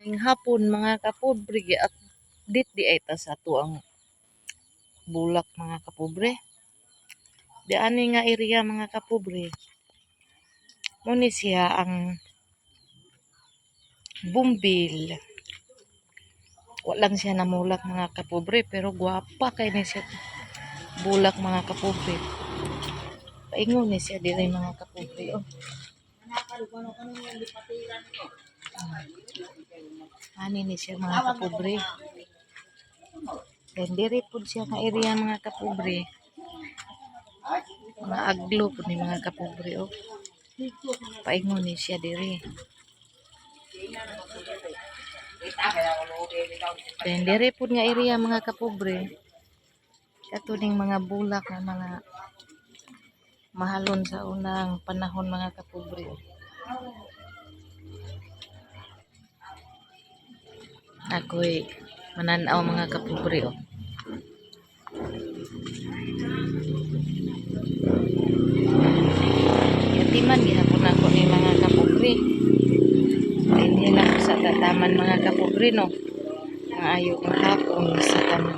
Ngayong hapon mga kapobre at dit di ay ta sa to ang bulak mga kapobre. Di ani nga area mga kapobre. Muni siya ang bumbil. Walang siya namulak mga kapobre pero gwapa kay ni siya bulak mga kapobre. Paingon ni siya dili mga kapobre. Oh. Ani ni siya mga kapobre. Then diri pud siya nga area mga kapobre. Mga aglo pud ni mga kapobre oh. Paingon ni siya diri. Then diri pud nga area mga kapobre. Kato ning mga bulak nga mga mahalon sa unang panahon mga kapobre. Ako'y mananaw mga kapobre oh. Yatiman gihapon ako ni mga kapobre. Hindi lang sa tataman mga kapobre no. Ang ayo ng hapon sa tanan.